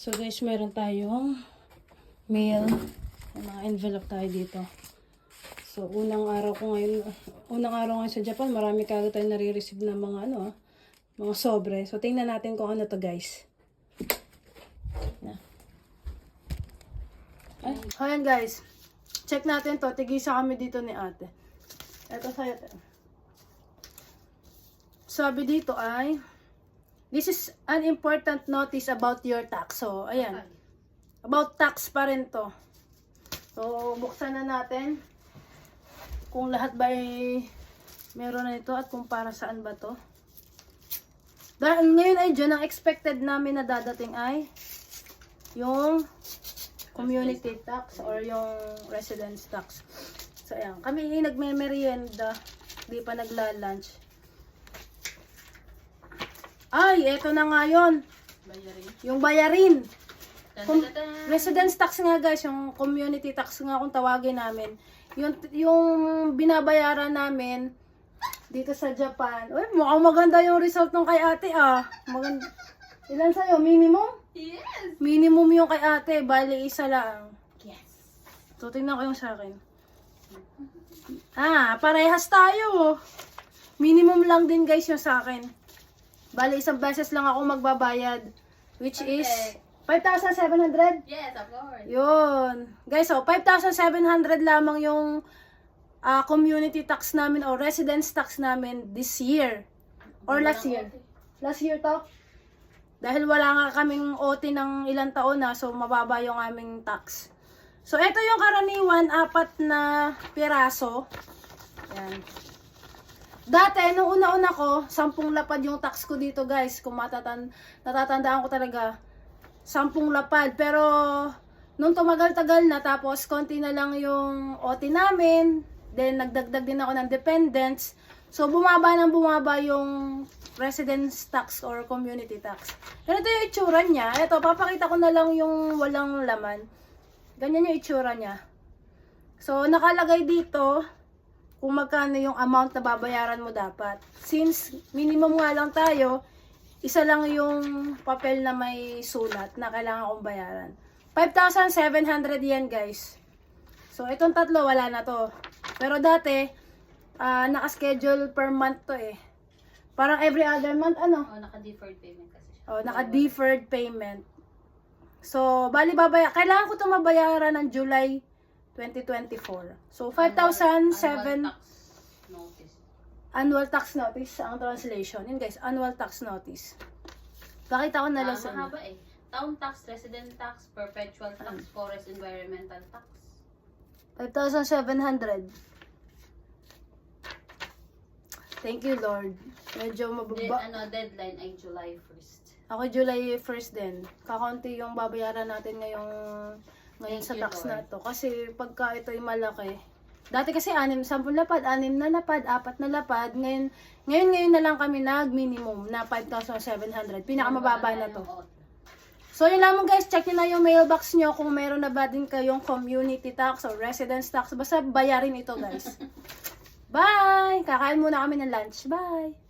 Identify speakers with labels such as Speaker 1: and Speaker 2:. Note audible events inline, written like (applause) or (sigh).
Speaker 1: So guys, meron tayong mail. Mga envelope tayo dito. So, unang araw ko ngayon, unang araw ngayon sa Japan, marami kagad tayo nare-receive ng mga ano, ah, mga sobre. So, tingnan natin kung ano to guys. Ay, ayan guys. Check natin to. Tigisa kami dito ni ate. Ito sa'yo. Sabi dito ay, This is an important notice about your tax. So, ayan. About tax pa rin to. So, buksan na natin. Kung lahat ba ay meron na ito at kung para saan ba to. Dahil ngayon ay dyan, ang expected namin na dadating ay yung community tax or yung residence tax. So, ayan. Kami yung nagme-merienda. Di pa nagla-lunch. Ay, eto na nga yun.
Speaker 2: Bayarin.
Speaker 1: Yung bayarin. Com- residence tax nga guys, yung community tax nga kung tawagin namin. Yung, yung binabayaran namin dito sa Japan. Uy, mukhang maganda yung result ng kay ate ah. Maganda. Ilan sa'yo? Minimum?
Speaker 2: Yes!
Speaker 1: Minimum yung kay ate. Bali, isa lang.
Speaker 2: Yes!
Speaker 1: So, tingnan ko yung sa akin. Ah, parehas tayo. Minimum lang din guys yung sa akin. Bali, isang beses lang ako magbabayad. Which is
Speaker 2: Okay.
Speaker 1: 5,700.
Speaker 2: Yes, of course.
Speaker 1: Yun. Guys, so 5,700 lamang yung ah, community tax namin o residence tax namin this year. Or last year. Last year to. Dahil wala nga kaming OT ng ilang taon na, so mababa yung aming tax. So, ito yung karaniwan, apat na piraso. Yan. Dati, nung una-una ko, sampung lapad yung tax ko dito, guys. Kung matatan natatandaan ko talaga, sampung lapad. Pero, nung tumagal-tagal na, tapos konti na lang yung OT namin, then nagdagdag din ako ng dependents. So, bumaba nang bumaba yung residence tax or community tax. Ganito yung itsura niya. Ito, papakita ko na lang yung walang laman. Ganyan yung itsura niya. So, nakalagay dito kung magkano yung amount na babayaran mo dapat. Since minimum nga lang tayo, isa lang yung papel na may sulat na kailangan kong bayaran. 5,700 yen guys. So, itong tatlo, wala na to. Pero dati, ah naka-schedule per month to eh. Parang every other month, ano?
Speaker 2: Oh, naka-deferred payment kasi siya.
Speaker 1: Oh, naka-deferred payment. So, bali babaya, kailangan ko 'to mabayaran ng July 2024. So, 5,007
Speaker 2: Annual tax notice.
Speaker 1: ang translation. Yun guys, annual tax notice. Pakita ko na lang
Speaker 2: Ah,
Speaker 1: sa
Speaker 2: mahaba eh. Town tax, resident tax, perpetual tax, forest environmental tax.
Speaker 1: 5,700. Thank you, Lord. Medyo
Speaker 2: De,
Speaker 1: mababa.
Speaker 2: ano, deadline ay July 1st.
Speaker 1: Ako July 1st din. Kakaunti yung babayaran natin ngayong ngayon sa tax na to. Kasi pagka ito'y malaki. Dati kasi anim, sampung lapad, anim na lapad, apat na lapad. Ngayon, ngayon, ngayon na lang kami nag-minimum na 5,700. Pinakamababa na to. So yun lamang guys, check nyo na yung mailbox nyo kung meron na ba din kayong community tax or residence tax. Basta bayarin ito guys. (laughs) Bye! Kakain muna kami ng lunch. Bye!